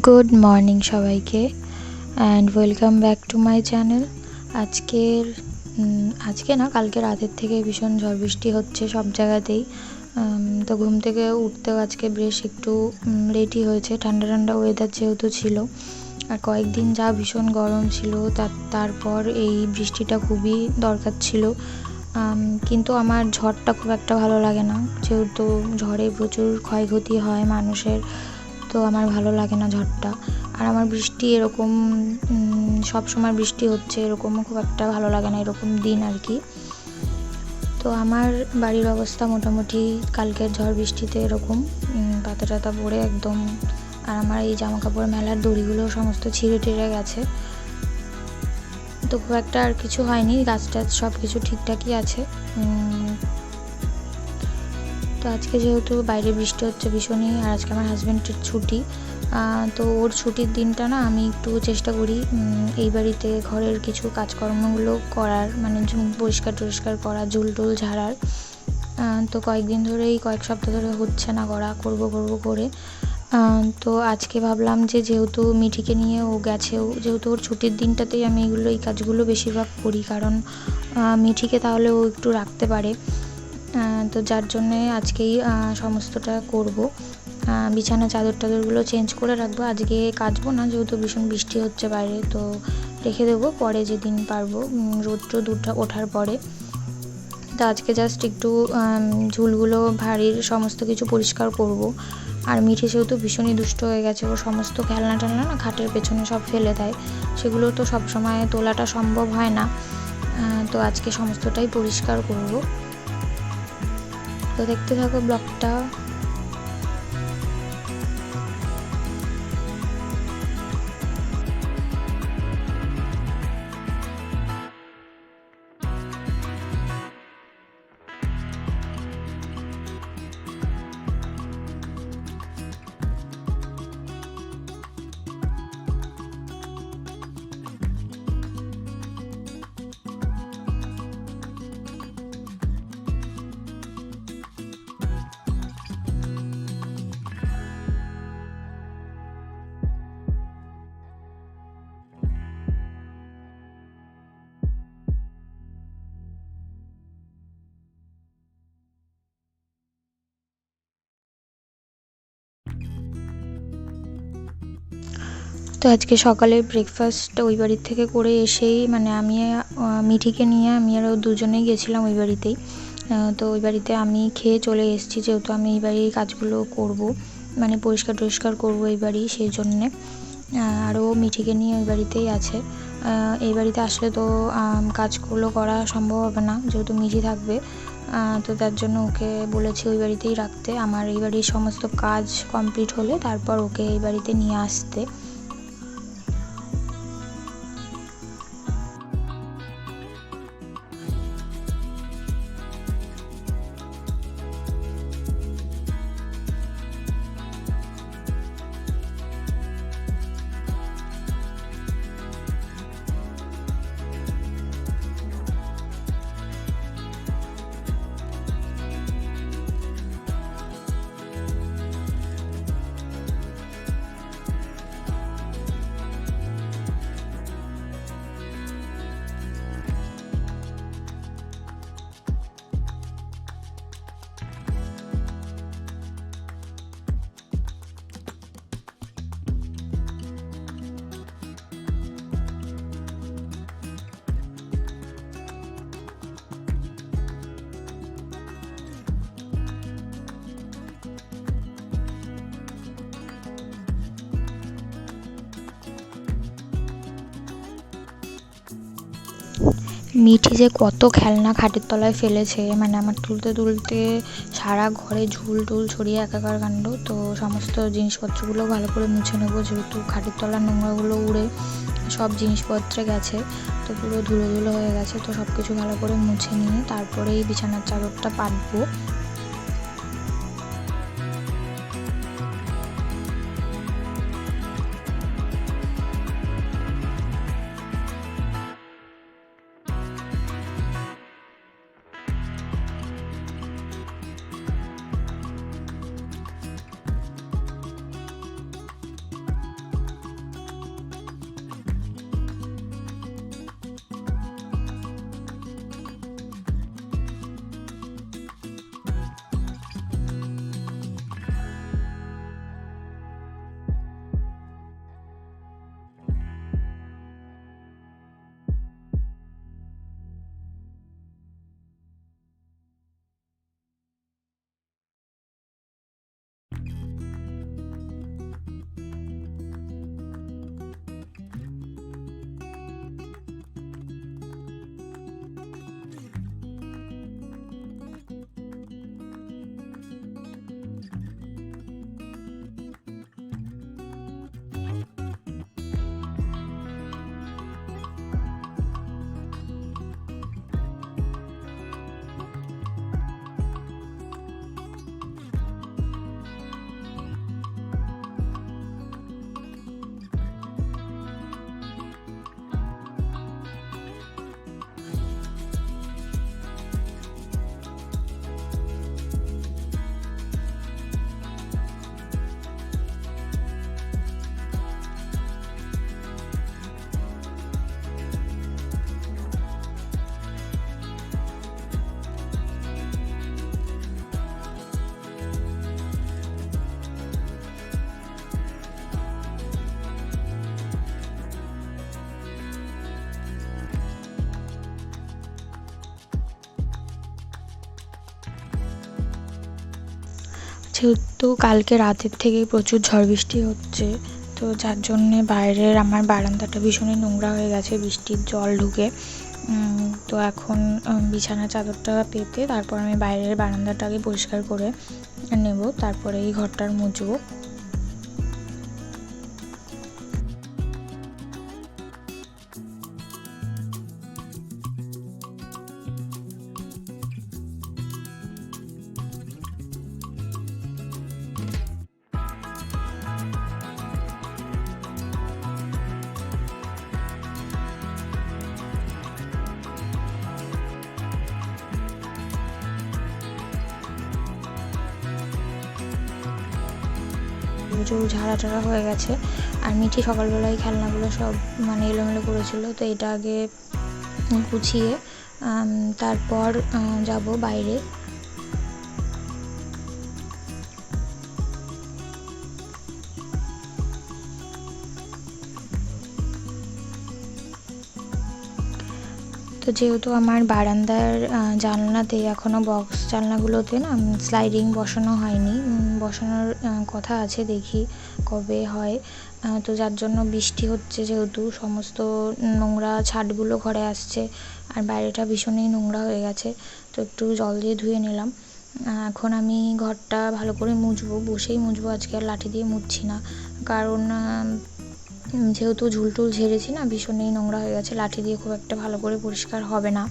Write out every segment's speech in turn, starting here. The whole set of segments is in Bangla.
গুড মর্নিং সবাইকে and welcome back to my channel আজকের আজকে না, কালকে রাতের থেকে ভীষণ ঝড় বৃষ্টি হচ্ছে সব জায়গাতেই। তো ঘুম থেকে উঠতেও আজকে বেশ একটু লেটই হয়েছে, ঠান্ডা ঠান্ডা ওয়েদার যেহেতু ছিল। আর কয়েকদিন যা ভীষণ গরম ছিল তার তারপর এই বৃষ্টিটা খুবই দরকার ছিল। কিন্তু আমার ঝড়টা খুব একটা ভালো লাগে না। যেহেতু ঝড়ে প্রচুর ক্ষয়ক্ষতি হয় মানুষের তো আমার ভালো লাগে না ঝড়টা। আর আমার বৃষ্টি এরকম সব সময় বৃষ্টি হচ্ছে, এরকমও খুব একটা ভালো লাগে না, এরকম দিন আর কি। তো আমার বাড়ির অবস্থা মোটামুটি কালকের ঝড় বৃষ্টিতে এরকম পাতা টাতা পড়ে একদম। আর আমার এই জামা কাপড় মেলার দড়িগুলো সমস্ত ছিঁড়ে টিড়ে গেছে। তো খুব একটা আর কিছু হয়নি, গাছ টাছ সব কিছু ঠিকঠাকই আছে। তো আজকে যেহেতু বাইরে বৃষ্টি হচ্ছে ভীষণই, আর আজকে আমার হাজব্যান্ডের ছুটি তো ওর ছুটির দিনটা না আমি একটু চেষ্টা করি এই বাড়িতে ঘরের কিছু কাজকর্মগুলো করার মানে পরিষ্কার টরিষ্কার করা, ঝুল টুল ঝাড়ার তো কয়েকদিন ধরেই, কয়েক সপ্তাহ ধরে হচ্ছে না করা করব করব, করে তো আজকে ভাবলাম যে যেহেতু মিঠিকে নিয়ে ও গেছেও যেহেতু ওর ছুটির দিনটাতেই আমি এগুলো, এই কাজগুলো বেশিরভাগ করি, কারণ মিঠিকে তাহলে ও একটু রাখতে পারে তো যার জন্যে আজকেই সমস্তটা করব। বিছানা চাদর টাদরগুলো চেঞ্জ করে রাখব। আজকে কাচবো না যেহেতু ভীষণ বৃষ্টি হচ্ছে বাইরে তো রেখে দেবো। পরে যেদিন পারব উম, রোদ টোদ উঠা ওঠার পরে। তো আজকে জাস্ট একটু ঝুলগুলো ভারীর সমস্ত কিছু পরিষ্কার করব। আর মিঠে সেহেতু ভীষণই দুষ্ট হয়ে গেছে ও সমস্ত খেলনা টেলনা না খাটের পেছনে সব ফেলে দেয়। সেগুলো তো সব সময় তোলাটা সম্ভব হয় না। তো আজকে সমস্তটাই পরিষ্কার করব। তো দেখতে থাকো ব্লগটা। তো আজকে সকালে ব্রেকফাস্ট ওই বাড়ির থেকে করে এসেই মানে আমি মিঠিকে নিয়ে আমি আরও দুজনেই গেছিলাম ওই বাড়িতেই। তো ওই বাড়িতে আমি খেয়ে চলে এসেছি, যেহেতু আমি এই বাড়ির কাজগুলো করব মানে পরিষ্কার টরিষ্কার করব এই বাড়ি সেই জন্যে। আরও মিঠিকে নিয়ে ওই বাড়িতেই আছে। এই বাড়িতে আসলে তো কাজগুলো করা সম্ভব হবে না, যেহেতু মিঠি থাকবে। তো তার জন্য ওকে বলেছি ওই বাড়িতেই রাখতে। আমার এই বাড়ির সমস্ত কাজ কমপ্লিট হলে তারপর ওকে এই বাড়িতে নিয়ে আসতে। মিঠি যে কত খেলনা খাটের তলায় ফেলেছে। মানে আমার তুলতে তুলতে সারা ঘরে ঝুল টুল ছড়িয়ে একাকার কাণ্ড। তো সমস্ত জিনিসপত্রগুলো ভালো করে মুছে নেব, যেহেতু খাটের তলার নোংরাগুলো উড়ে সব জিনিসপত্রে গেছে। তো পুরো ধুলো ধুলো হয়ে গেছে, তো সব কিছু ভালো করে মুছে নিয়ে তারপরেই বিছানার চাদরটা পাতবো। যেহেতু কালকে রাতের থেকেই প্রচুর ঝড় বৃষ্টি হচ্ছে, তো যার জন্যে বাইরের আমার বারান্দাটা ভীষণই নোংরা হয়ে গেছে, বৃষ্টির জল ঢুকে। তো এখন বিছানা চাদরটা পেতে তারপর আমি বাইরের বারান্দাটাকে পরিষ্কার করে নেব, তারপরে এই ঘরটার মুছবো। প্রচুর ঝাড়া টাড়া হয়ে গেছে। আর মিঠি সকালবেলায় খেলনাগুলো সব মানে এলোমেলো করেছিল, তো এটা আগে গুছিয়ে তারপর যাব বাইরে। তো যেহেতু আমার বারান্দার জানলাতে এখনও বক্স জানলাগুলোতে না স্লাইডিং বসানো হয়নি। বসানোর কথা আছে, দেখি কবে হয়। তো যার জন্য বৃষ্টি হচ্ছে যেহেতু, সমস্ত নোংরা ছাটগুলো ঘরে আসছে, আর বাইরেটা ভীষণই নোংরা হয়ে গেছে, তো একটু জল দিয়ে ধুয়ে নিলাম। এখন আমি ঘরটা ভালো করে মুছবো, বসেই মুছবো, আজকে আর লাঠি দিয়ে মুছছি না। কারণ যেহেতু ঝুলটুল ঝেড়েছি না, ভীষণই নোংরা হয়ে গেছে, লাঠি দিয়ে খুব একটা ভালো করে পরিষ্কার হবে না।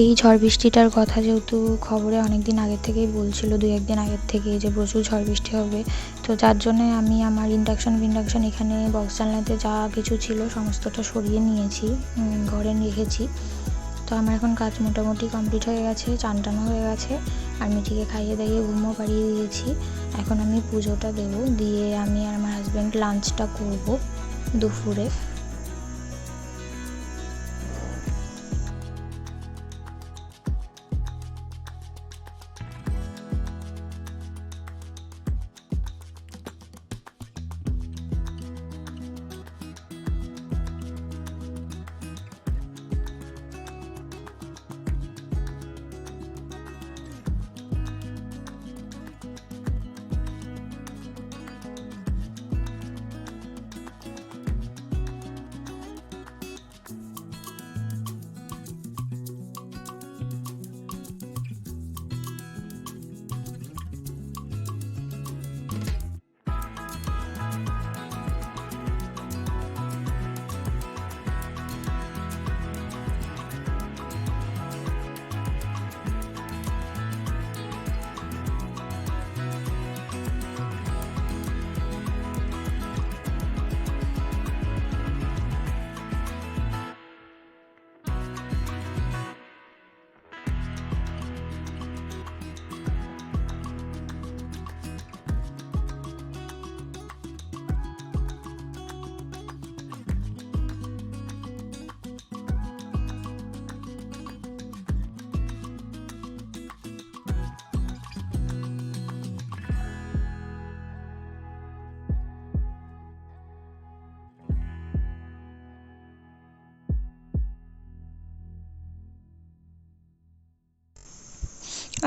এই ঝড় বৃষ্টিটার কথা যেহেতু খবরে অনেক দিন আগের থেকেই বলছিল, দুই একদিন আগের থেকে যে প্রচুর ঝড় বৃষ্টি হবে। তো যার জন্যে আমি আমার ইন্ডাকশন ফিন্ডাকশন এখানে বক্স জানলাতে যা কিছু ছিল সমস্তটা সরিয়ে নিয়েছি ঘরে রেখেছি। তো আমার এখন কাজ মোটামুটি কমপ্লিট হয়ে গেছে চানটানো হয়ে গেছে, আর মিঠিকে খাইয়ে দাইয়ে ঘুমও পাড়িয়ে দিয়েছি। এখন আমি পুজোটা দেবো, দিয়ে আমি আর আমার হাজব্যান্ড লাঞ্চটা করব দুপুরে।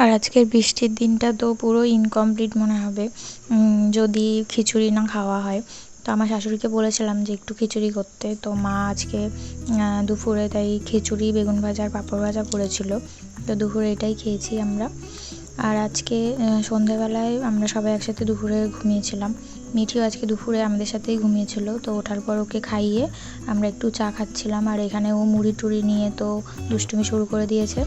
আর আজকের বৃষ্টির দিনটা তো পুরো ইনকমপ্লিট মনে হবে। যদি খিচুড়ি না খাওয়া হয়। তো আমার শাশুড়িকে বলেছিলাম যে একটু খিচুড়ি করতে। তো মা আজকে দুপুরে তাই খিচুড়ি বেগুন ভাজা আর পাঁপড় ভাজা করেছিল। তো দুপুরে এটাই খেয়েছি আমরা। আর আজকে আহ, সন্ধেবেলায় আমরা সবাই একসাথে দুপুরে ঘুমিয়েছিলাম। মিঠিও আজকে দুপুরে আমাদের সাথেই ঘুমিয়েছিল। তো ওঠার পর ওকে খাইয়ে আমরা একটু চা খাচ্ছিলাম। আর এখানে ও মুড়ি টুড়ি নিয়ে তো দুষ্টুমি শুরু করে দিয়েছে।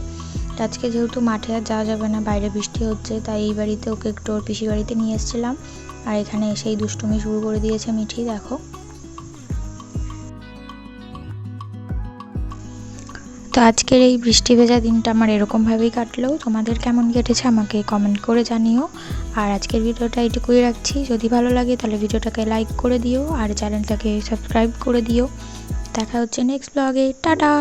আজকে যেহেতু মাঠে আর যাওয়া যাবে না, বাইরে বৃষ্টি হচ্ছে, তাই এই বাড়িতে ওকে একটু ওর পিসি বাড়িতে নিয়ে এসেছিলাম। আর এখানে এসেই দুষ্টুমি শুরু করে দিয়েছে মিঠি, দেখো। তো আজকের এই বৃষ্টি ভেজা দিনটা আমার এরকমভাবেই কাটলো। তোমাদের কেমন কেটেছে আমাকে কমেন্ট করে জানিও। আর আজকের ভিডিওটা এইটুকুই রাখছি। যদি ভালো লাগে তাহলে ভিডিওটাকে লাইক করে দিও, আর চ্যানেলটাকে সাবস্ক্রাইব করে দিও। দেখা হচ্ছে নেক্সট ব্লগে টাটা!